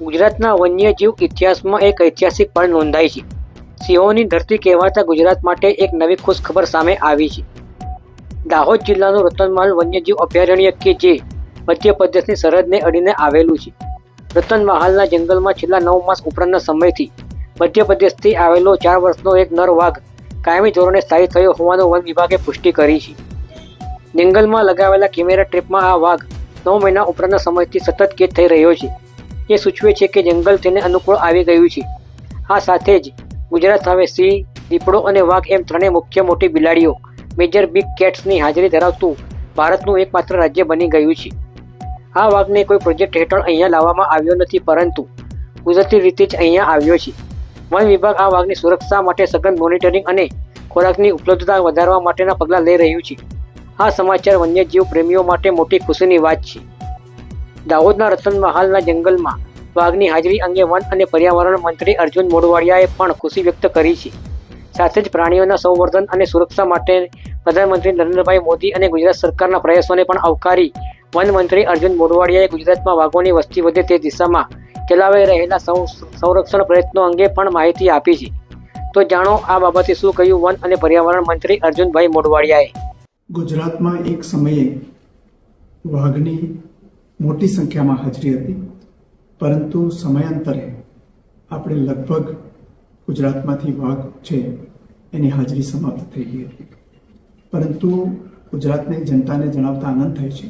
ગુજરાતના વન્યજીવ ઇતિહાસમાં એક ઐતિહાસિક પળ નોંધાઈ છે. સિંહોની ધરતી કહેવાતા ગુજરાત માટે એક નવી ખુશખબર સામે આવી છે. દાહોદ જિલ્લાનું રતનમાલ વન્યજીવ અભયારણ્ય કે જે મધ્યપ્રદેશની સરહદને અડીને આવેલું છે. રતનમહાલના જંગલમાં છેલ્લા નવ માસ ઉપરાંતના સમયથી મધ્યપ્રદેશથી આવેલો ચાર વર્ષનો એક નર વાઘ કાયમી ધોરણે સ્થાયી થયો હોવાનું વન વિભાગે પુષ્ટિ કરી છે. જંગલમાં લગાવેલા કેમેરા ટ્રેપમાં આ વાઘ નવ મહિના ઉપરાંતના સમયથી સતત કેદ થઈ રહ્યો છે. એ સૂચવે છે કે જંગલ તેને અનુકૂળ આવી ગયું છે. આ સાથે જ ગુજરાત હવે સિંહ, દીપડો અને વાઘ એમ ત્રણેય મુખ્ય મોટી બિલાડીઓ, મેજર બિગ કેટ્સની હાજરી ધરાવતું ભારતનું એકમાત્ર રાજ્ય બની ગયું છે. આ વાઘને કોઈ પ્રોજેક્ટ હેઠળ અહીંયા લાવવામાં આવ્યો નથી, પરંતુ કુદરતી રીતે જ અહીંયા આવ્યો છે. વન વિભાગ આ વાઘની સુરક્ષા માટે સઘન મોનિટરિંગ અને ખોરાકની ઉપલબ્ધતા વધારવા માટેના પગલાં લઈ રહ્યું છે. આ સમાચાર વન્યજીવ પ્રેમીઓ માટે મોટી ખુશીની વાત છે. દાહોદના રતનમહાલના જંગલમાં વાઘની હાજરી અંગે વન અને પર્યાવરણ મંત્રી અર્જુન મોઢવાડિયાએ પણ ખુશી વ્યક્ત કરી છે. સાથે જ પ્રાણીઓના સંવર્ધન અને સુરક્ષા માટે પ્રધાનમંત્રી નરેન્દ્રભાઈ મોદી અને ગુજરાત સરકારના પ્રયાસોને પણ આવકારી વન મંત્રી અર્જુન મોઢવાડિયાએ ગુજરાતમાં વાઘોની વસ્તી વધે તે દિશામાં ચલાવાઈ રહેલા સંરક્ષણ પ્રયત્નો અંગે પણ માહિતી આપી છે. તો જાણો આ બાબતે શું કહ્યું વન અને પર્યાવરણ મંત્રી અર્જુનભાઈ મોઢવાડિયાએ? ગુજરાતમાં એક સમયે વાઘની મોટી સંખ્યામાં હાજરી હતી, પરંતુ સમયાંતરે આપણે લગભગ ગુજરાતમાંથી વાઘ છે એની હાજરી સમાપ્ત થઈ ગઈ હતી. પરંતુ ગુજરાતની જનતાને જણાવતા આનંદ થાય છે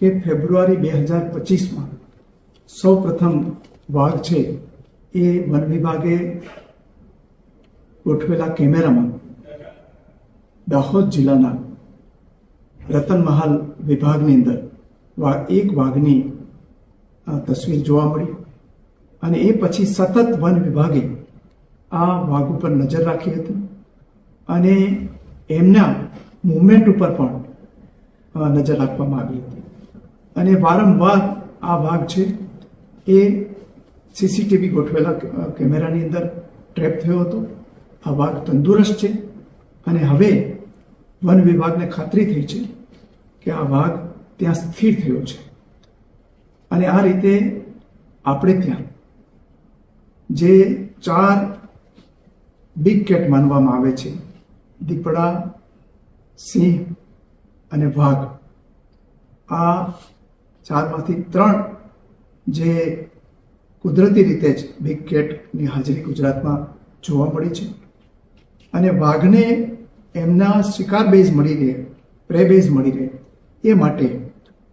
કે ફેબ્રુઆરી બે હજાર પચીસમાં સૌ પ્રથમ વાઘ છે એ વન વિભાગે ગોઠવેલા કેમેરામાં દાહોદ જિલ્લાના રતનમહાલ વિભાગની અંદર એક વાઘની તસવીર જોવા મળી. અને એ પછી સતત વન વિભાગે આ વાઘ ઉપર નજર રાખી હતી. અને એમના મુવમેન્ટ ઉપર પણ નજર રાખવામાં આવી હતી. અને વારંવાર આ વાઘ છે એ સીસીટીવી ગોઠવેલા કેમેરાની અંદર ટ્રેપ થયો હતો. આ વાઘ તંદુરસ્ત છે. અને હવે વન વિભાગને ખાતરી થઈ છે કે આ વાઘ ત્યાં સ્થિર થયો છે. અને આ રીતે આપણે ત્યાં, જે ચાર બિગ કેટ માનવામાં આવે છે, દીપડા, સિંહ અને વાઘ, આ ચારમાંથી ત્રણ જે કુદરતી રીતે જ બિગ કેટની હાજરી ગુજરાતમાં જોવા મળી છે. અને વાઘને એમના શિકાર બેઝ મળી રહે પ્રે બેઝ મળી રહે. એ માટે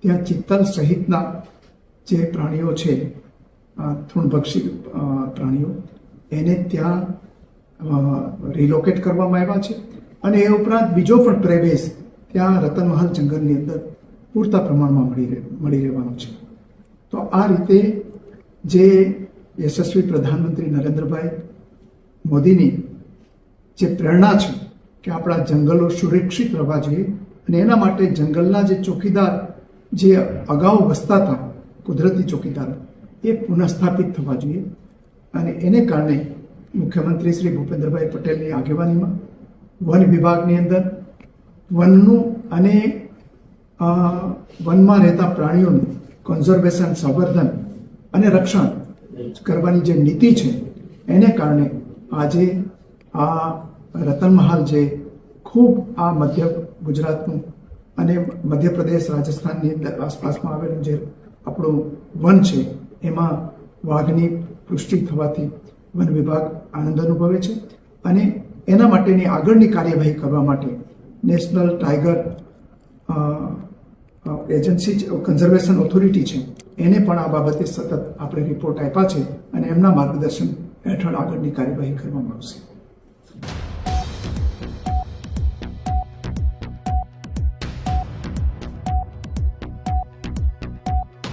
ત્યાં ચિત્તલ સહિતના જે પ્રાણીઓ છે તૃણભક્ષી પ્રાણીઓ, એને ત્યાં રિલોકેટ કરવામાં આવ્યા છે. અને એ ઉપરાંત બીજો પણ પ્રવેશ ત્યાં રતનમહાલ જંગલની અંદર પૂરતા પ્રમાણમાં મળી મળી રહેવાનો છે. તો આ રીતે જે યશસ્વી પ્રધાનમંત્રી નરેન્દ્રભાઈ મોદીની જે પ્રેરણા છે કે આપણા જંગલો સુરક્ષિત રહેવા જોઈએ અને એના માટે જંગલના જે ચોકીદાર, જે અગાઉ વસતા હતા, કુદરતી ચોકીદાર, એ પુનઃસ્થાપિત થવા જોઈએ. અને એને કારણે મુખ્યમંત્રી શ્રી ભૂપેન્દ્રભાઈ પટેલની આગેવાનીમાં વન વિભાગની અંદર વનનું અને વનમાં રહેતા પ્રાણીઓનું કન્ઝર્વેશન સંવર્ધન અને રક્ષણ કરવાની જે નીતિ છે, એને કારણે આજે આ રતનમહાલ જે ખૂબ આ મધ્ય ગુજરાતનું અને મધ્યપ્રદેશ, રાજસ્થાનની આસપાસમાં આવેલું જે આપણું વન છે, એમાં વાઘની પુષ્ટિ થવાથી વન વિભાગ આનંદ અનુભવે છે અને એના માટેની આગળની કાર્યવાહી કરવા માટે national tiger agency conservation authority છે, એને પણ આ બાબતે સતત આપણે રિપોર્ટ આપ્યા છે અને એમના માર્ગદર્શન હેઠળ આગળની કાર્યવાહી કરવામાં આવશે.